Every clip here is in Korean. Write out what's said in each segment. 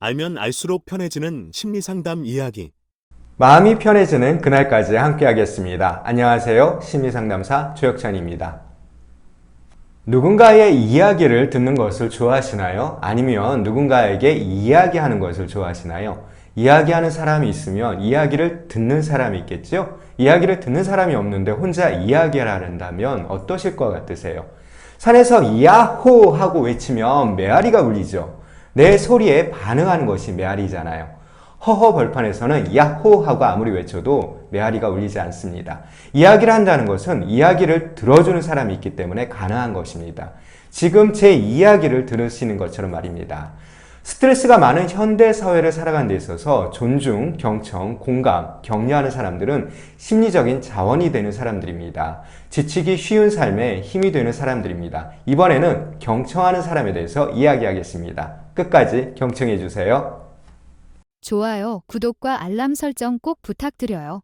알면 알수록 편해지는 심리상담 이야기. 마음이 편해지는 그날까지 함께하겠습니다. 안녕하세요. 심리상담사 조혁찬입니다. 누군가의 이야기를 듣는 것을 좋아하시나요? 아니면 누군가에게 이야기하는 것을 좋아하시나요? 이야기하는 사람이 있으면 이야기를 듣는 사람이 있겠죠? 이야기를 듣는 사람이 없는데 혼자 이야기를 한다면 어떠실 것 같으세요? 산에서 야호 하고 외치면 메아리가 울리죠. 내 소리에 반응하는 것이 메아리잖아요. 허허 벌판에서는 야호 하고 아무리 외쳐도 메아리가 울리지 않습니다. 이야기를 한다는 것은 이야기를 들어주는 사람이 있기 때문에 가능한 것입니다. 지금 제 이야기를 들으시는 것처럼 말입니다. 스트레스가 많은 현대 사회를 살아가는 데 있어서 존중, 경청, 공감, 격려하는 사람들은 심리적인 자원이 되는 사람들입니다. 지치기 쉬운 삶에 힘이 되는 사람들입니다. 이번에는 경청하는 사람에 대해서 이야기하겠습니다. 끝까지 경청해 주세요. 좋아요, 구독과 알람 설정 꼭 부탁드려요.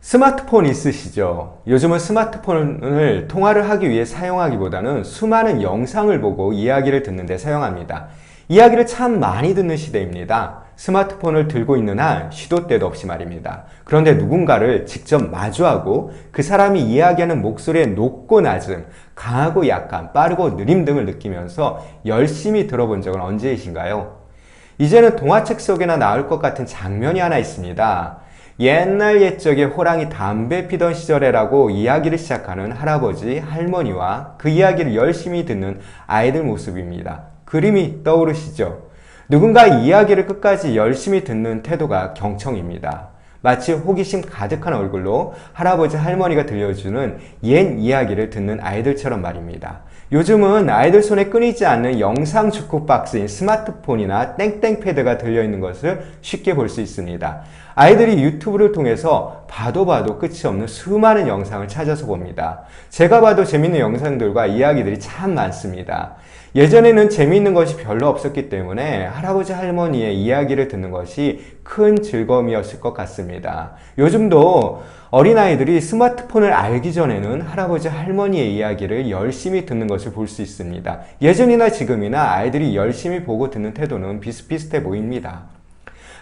스마트폰 있으시죠? 요즘은 스마트폰을 통화를 하기 위해 사용하기보다는 수많은 영상을 보고 이야기를 듣는데 사용합니다. 이야기를 참 많이 듣는 시대입니다. 스마트폰을 들고 있는 한 시도 때도 없이 말입니다. 그런데 누군가를 직접 마주하고 그 사람이 이야기하는 목소리의 높고 낮음, 강하고 약한, 빠르고 느림 등을 느끼면서 열심히 들어본 적은 언제이신가요? 이제는 동화책 속에나 나올 것 같은 장면이 하나 있습니다. 옛날 옛적에 호랑이 담배 피던 시절에라고 이야기를 시작하는 할아버지, 할머니와 그 이야기를 열심히 듣는 아이들 모습입니다. 그림이 떠오르시죠? 누군가 이야기를 끝까지 열심히 듣는 태도가 경청입니다. 마치 호기심 가득한 얼굴로 할아버지 할머니가 들려주는 옛 이야기를 듣는 아이들처럼 말입니다. 요즘은 아이들 손에 끊이지 않는 영상 주크박스인 스마트폰이나 땡땡패드가 들려있는 것을 쉽게 볼 수 있습니다. 아이들이 유튜브를 통해서 봐도 봐도 끝이 없는 수많은 영상을 찾아서 봅니다. 제가 봐도 재밌는 영상들과 이야기들이 참 많습니다. 예전에는 재미있는 것이 별로 없었기 때문에 할아버지 할머니의 이야기를 듣는 것이 큰 즐거움이었을 것 같습니다. 요즘도 어린아이들이 스마트폰을 알기 전에는 할아버지 할머니의 이야기를 열심히 듣는 것을 볼 수 있습니다. 예전이나 지금이나 아이들이 열심히 보고 듣는 태도는 비슷비슷해 보입니다.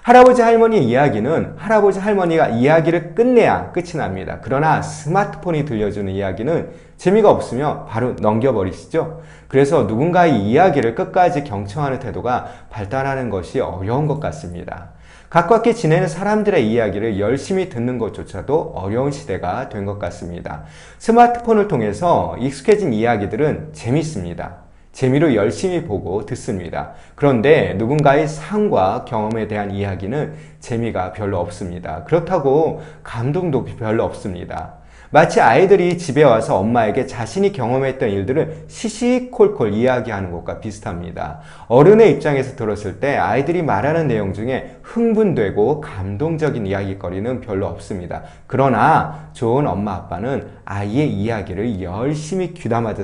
할아버지 할머니의 이야기는 할아버지 할머니가 이야기를 끝내야 끝이 납니다. 그러나 스마트폰이 들려주는 이야기는 재미가 없으며 바로 넘겨버리시죠. 그래서 누군가의 이야기를 끝까지 경청하는 태도가 발달하는 것이 어려운 것 같습니다. 가깝게 지내는 사람들의 이야기를 열심히 듣는 것조차도 어려운 시대가 된 것 같습니다. 스마트폰을 통해서 익숙해진 이야기들은 재밌습니다. 재미로 열심히 보고 듣습니다. 그런데 누군가의 삶과 경험에 대한 이야기는 재미가 별로 없습니다. 그렇다고 감동도 별로 없습니다. 마치 아이들이 집에 와서 엄마에게 자신이 경험했던 일들을 시시콜콜 이야기하는 것과 비슷합니다. 어른의 입장에서 들었을 때 아이들이 말하는 내용 중에 흥분되고 감동적인 이야기거리는 별로 없습니다. 그러나 좋은 엄마 아빠는 아이의 이야기를 열심히 귀담아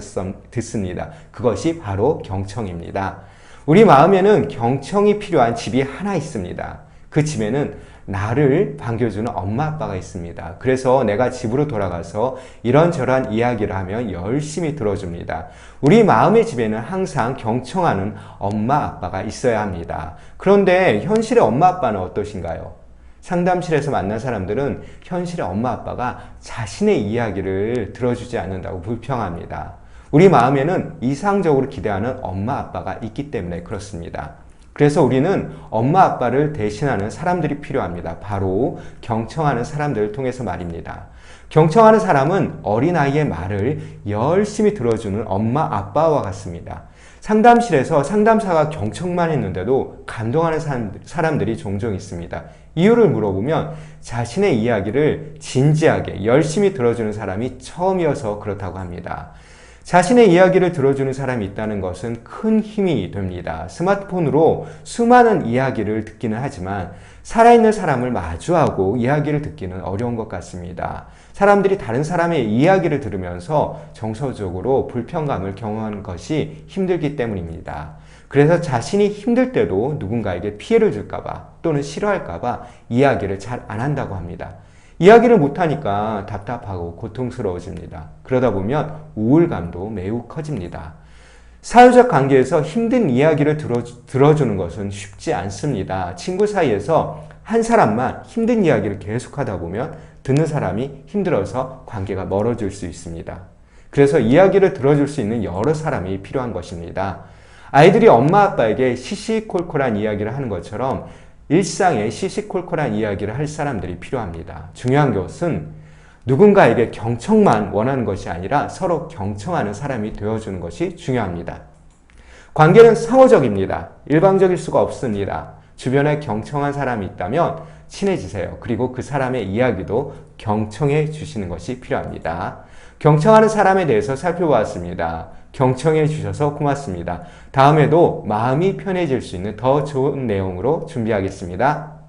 듣습니다. 그것이 바로 경청입니다. 우리 마음에는 경청이 필요한 집이 하나 있습니다. 그 집에는 나를 반겨주는 엄마 아빠가 있습니다. 그래서 내가 집으로 돌아가서 이런저런 이야기를 하면 열심히 들어줍니다. 우리 마음의 집에는 항상 경청하는 엄마 아빠가 있어야 합니다. 그런데 현실의 엄마 아빠는 어떠신가요? 상담실에서 만난 사람들은 현실의 엄마 아빠가 자신의 이야기를 들어주지 않는다고 불평합니다. 우리 마음에는 이상적으로 기대하는 엄마 아빠가 있기 때문에 그렇습니다. 그래서 우리는 엄마 아빠를 대신하는 사람들이 필요합니다. 바로 경청하는 사람들을 통해서 말입니다. 경청하는 사람은 어린아이의 말을 열심히 들어주는 엄마 아빠와 같습니다. 상담실에서 상담사가 경청만 했는데도 감동하는 사람들이 종종 있습니다. 이유를 물어보면 자신의 이야기를 진지하게 열심히 들어주는 사람이 처음이어서 그렇다고 합니다. 자신의 이야기를 들어주는 사람이 있다는 것은 큰 힘이 됩니다. 스마트폰으로 수많은 이야기를 듣기는 하지만 살아있는 사람을 마주하고 이야기를 듣기는 어려운 것 같습니다. 사람들이 다른 사람의 이야기를 들으면서 정서적으로 불편감을 경험하는 것이 힘들기 때문입니다. 그래서 자신이 힘들 때도 누군가에게 피해를 줄까봐 또는 싫어할까봐 이야기를 잘 안 한다고 합니다. 이야기를 못하니까 답답하고 고통스러워집니다. 그러다 보면 우울감도 매우 커집니다. 사회적 관계에서 힘든 이야기를 들어, 들어 주는 것은 쉽지 않습니다. 친구 사이에서 한 사람만 힘든 이야기를 계속하다 보면 듣는 사람이 힘들어서 관계가 멀어질 수 있습니다. 그래서 이야기를 들어줄 수 있는 여러 사람이 필요한 것입니다. 아이들이 엄마 아빠에게 시시콜콜한 이야기를 하는 것처럼 일상에 시시콜콜한 이야기를 할 사람들이 필요합니다. 중요한 것은 누군가에게 경청만 원하는 것이 아니라 서로 경청하는 사람이 되어주는 것이 중요합니다. 관계는 상호적입니다. 일방적일 수가 없습니다. 주변에 경청한 사람이 있다면 친해지세요. 그리고 그 사람의 이야기도 경청해 주시는 것이 필요합니다. 경청하는 사람에 대해서 살펴보았습니다. 경청해 주셔서 고맙습니다. 다음에도 마음이 편해질 수 있는 더 좋은 내용으로 준비하겠습니다.